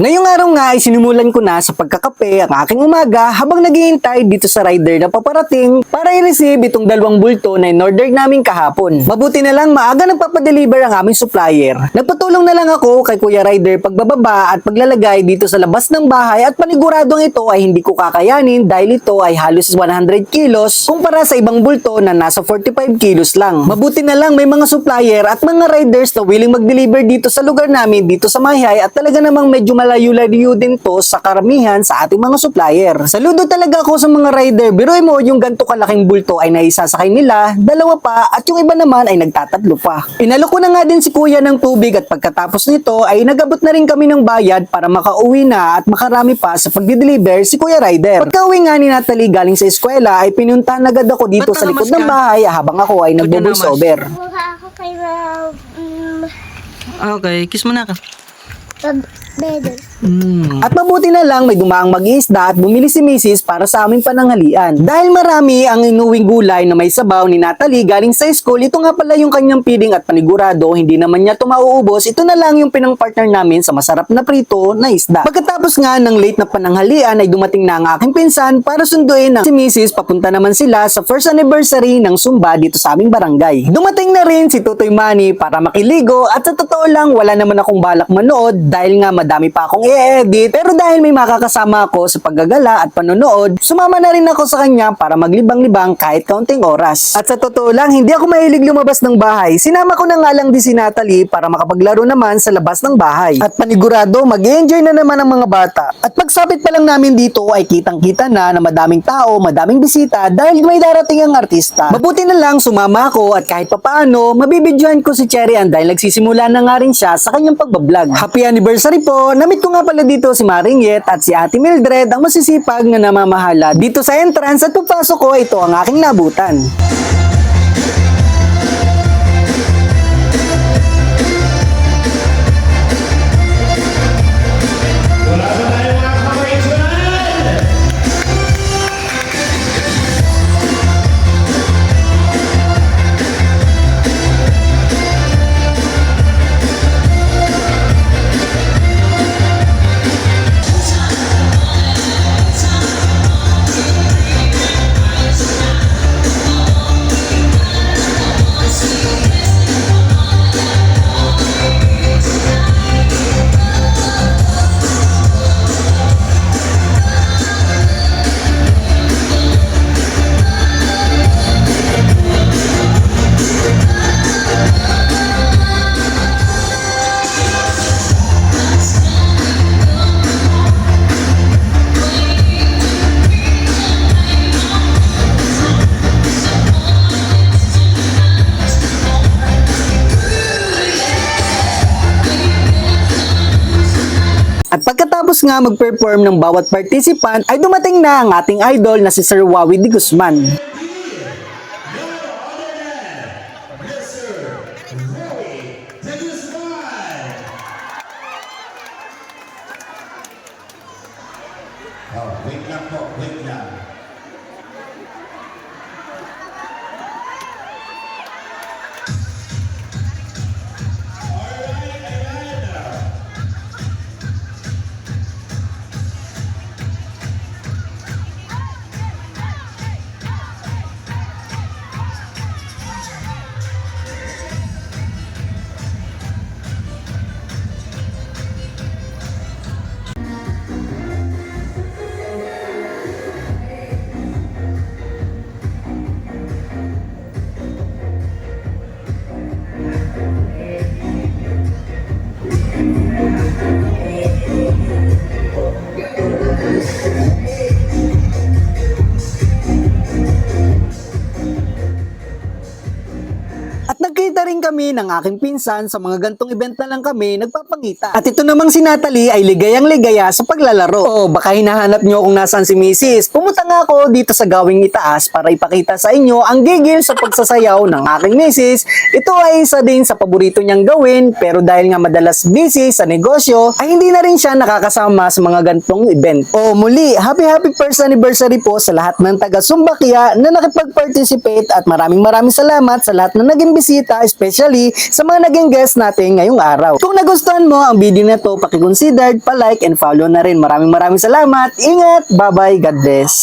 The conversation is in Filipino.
Ngayong araw nga ay sinimulan ko na sa pagkakape ang aking umaga habang naghihintay dito sa rider na paparating para i-receive itong dalawang bulto na in-order namin kahapon. Mabuti na lang maaga nagpapadeliver ang aming supplier. Nagpatulong na lang ako kay Kuya Rider pagbababa at paglalagay dito sa labas ng bahay at paniguradong ito ay hindi ko kakayanin dahil ito ay halos 100 kilos kumpara sa ibang bulto na nasa 45 kilos lang. Mabuti na lang may mga supplier at mga riders na willing mag-deliver dito sa lugar namin dito sa Mayhay at talaga namang medyo malayo-layo din to sa karamihan sa ating mga supplier. Saludo talaga ako sa mga rider. Biruin mo yung ganto kalaking bulto ay naisasakay nila, dalawa pa at yung iba naman ay nagtatatlo pa. Inalo ko na nga din si kuya ng tubig at pagkatapos nito ay nagabot na rin kami ng bayad para makauwi na at makarami pa sa pagdi-deliver si Kuya Rider. Pagka-uwi nga ni Natalie galing sa eskwela ay pinuntahan agad ako dito Ba't sa likod ng bahay habang ako ay Ba't ka nagbo-voice namas? over. Buka ako kay Rob. Um, Ah, Okay, kiss mo na ka. B'dir. Mm. At mabuti na lang may dumaang mag-iisda at bumili si Mrs. para sa aming pananghalian. Dahil marami ang inuwing gulay na may sabaw ni Natalie galing sa school, ito nga pala yung kanyang piling at panigurado, hindi naman niya ito mauubos, ito na lang yung pinang-partner namin sa masarap na prito na isda. Pagkatapos nga ng late na pananghalian ay dumating na ang aking pinsan para sunduin ang si Mrs. Papunta naman sila sa first anniversary ng Sumba dito sa aming barangay. Dumating na rin si Tutoy Manny para makiligo at sa totoo lang wala naman akong balak manood dahil nga madami pa akong i-edit pero dahil may makakasama ako sa paggagala at panonood, sumama na rin ako sa kanya para maglibang-libang kahit kaunting oras. At sa totoo lang, hindi ako mahilig lumabas ng bahay. Sinama ko na nga lang din si Natalie para makapaglaro naman sa labas ng bahay. At panigurado, mag enjoy na naman ang mga bata. At pagsapit pa lang namin dito ay kitang-kita na na madaming tao, madaming bisita dahil may darating ang artista. Mabuti na lang sumama ako at kahit papaano, mabibidyohan ko si Cherry Ann dahil nagsisimula na nga rin siya sa kanyang pagbablog. Happy anniversary po! Namit ko nga pala dito si Maring Yet at si Ate Mildred ang masisipag na namamahala. Dito sa entrance at pagpasok ko, ito ang aking nabutan. At pagkatapos nga mag-perform ng bawat participant ay dumating na ang ating idol na si Sir Wawi Di Guzman. Oh, wait lang po, wait lang. Kami ng aking pinsan sa mga gantong event na lang kami nagpapangita. At ito namang si Natalie ay ligayang ligaya sa paglalaro. O baka hinahanap nyo kung nasan si Mrs. Pumunta nga ako dito sa gawing itaas para ipakita sa inyo ang gigil sa pagsasayaw ng aking Mrs. Ito ay isa din sa paborito niyang gawin pero dahil nga madalas busy sa negosyo ay hindi na rin siya nakakasama sa mga gantong event. O muli, happy happy first anniversary po sa lahat ng taga Sumbakia na nakipag-participate at maraming maraming salamat sa lahat na naging bisita, especially Natalie sa mga naging guest natin ngayong araw. Kung nagustuhan mo ang video na to, pakiconsider, pa-like and follow na rin. Maraming maraming salamat. Ingat. Bye-bye. God bless.